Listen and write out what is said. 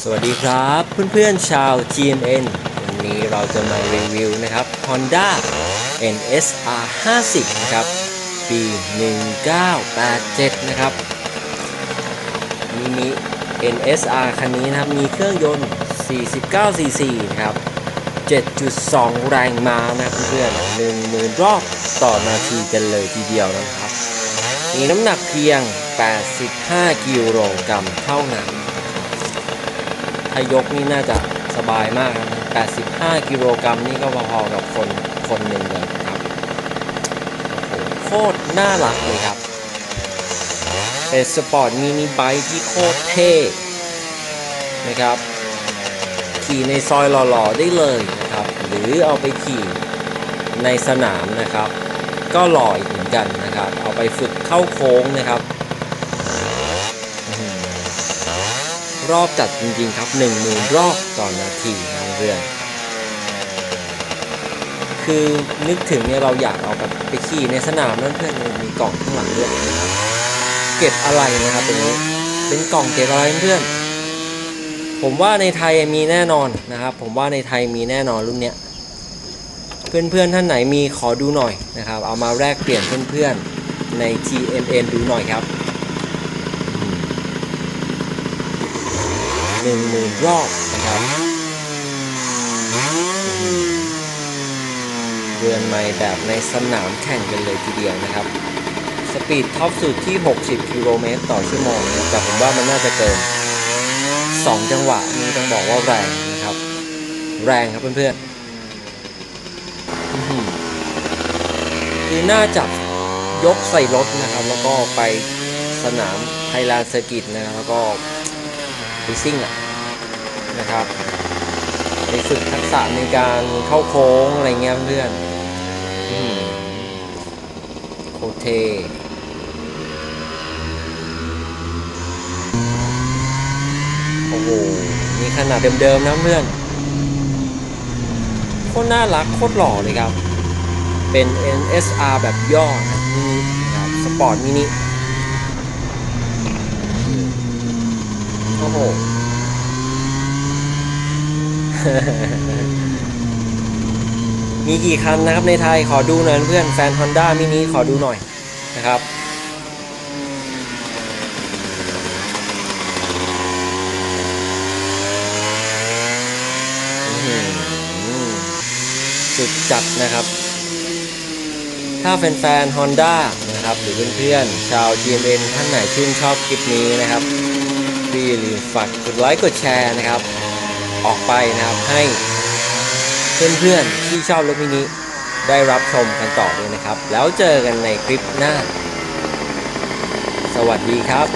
สวัสดีครับเพื่อนๆชาว GMN วันนี้เราจะมารีวิวนะครับ Honda NSR 50นะครับ ปี 1987 นะครับมินิ NSR คันนี้นะครับ มีเครื่องยนต์ 49 cc นะครับ 7.2 แรงม้านะเพื่อนๆ10,000 รอบต่อนาทีกันเลยทีเดียวนะครับ มีน้ำหนักเพียง 85 กิโลกรัมเท่านั้น ถ้ายกนี่น่าจะสบายมากครับ 85 กิโลกรัมนี่ก็พอๆกับคนคนหนึ่งเลยครับโอ้โหโคตรน่ารักเลยครับ เป็นสปอร์ตมินิไบค์ที่โคตรเท่นะครับ ขี่ในซอยหล่อๆได้เลยนะครับ หรือเอาไปขี่ในสนามนะครับ ก็หล่ออีกเหมือนกันนะครับ เอาไปฝึกเข้าโค้งนะครับอื้อหือ รอบจัดจริงๆครับ1 0,000รอบต่อนาทีนะเพื่อนคือนึกถึงเนี่ยเราอยากเอาแบบไปขี่ในสนามนั่นเพื่อนมีกล่องข้างหลังด้วยนะครับเก็บอะไรนะครับเป็นนี้เป็นกล่องเก็บอะไรเพื่อน ผมว่าในไทยมีแน่นอนนะครับ ผมว่าในไทยมีแน่นอนรุ่นเนี้ยเพื่อนๆท่านไหนมีขอดูหน่อยนะครับ เอามาแลกเปลี่ยนเพื่อนๆใน TMN ดูหน่อยครับ หนึ่งหมื่นรอบนะครับเรือนใหม่แบบในสนามแข่งกันเลยทีเดียวนะครับ สปีดท็อปสุดที่ 60 กิโลเมตรต่อชั่วโมงนะแต่ผมว่ามันน่าจะเกิน 2 จังหวะนี้ต้องบอกว่าแรงนะครับ แรงครับเพื่อนๆคือหือคือน่าจับยกใส่รถนะครับ แล้วก็ไปสนามไทยแลนด์เซอร์กิตนะครับแล้วก็ ไปซิ่งอะนะครับไปฝึกทักษะในการเข้าโค้งอะไรเงี้ยเพื่อนอื้อหือโคตรเทโอ้โหนี่ขนาดเดิมๆนะเพื่อนโคตรน่ารักโคตรหล่อเลยครับ เป็น NSR แบบย่อนะมินินะครับสปอร์ตมินิโอ้โห มีกี่คันนะครับในไทยขอดูหน่อยเพื่อนแฟน Honda มินิขอดูหน่อยนะครับสุดจัดนะครับ ถ้าแฟนๆ Honda นะครับ หรือเพื่อนๆ ชาว GMN ท่านไหนชื่นชอบคลิปนี้นะครับ พี่อย่าลืมฝากกดไลค์กดแชร์นะครับ ออกไปนะครับให้เพื่อนๆที่ชอบรถมินิได้รับชมกันต่อด้วยนะครับ แล้วเจอกันในคลิปหน้า สวัสดีครับ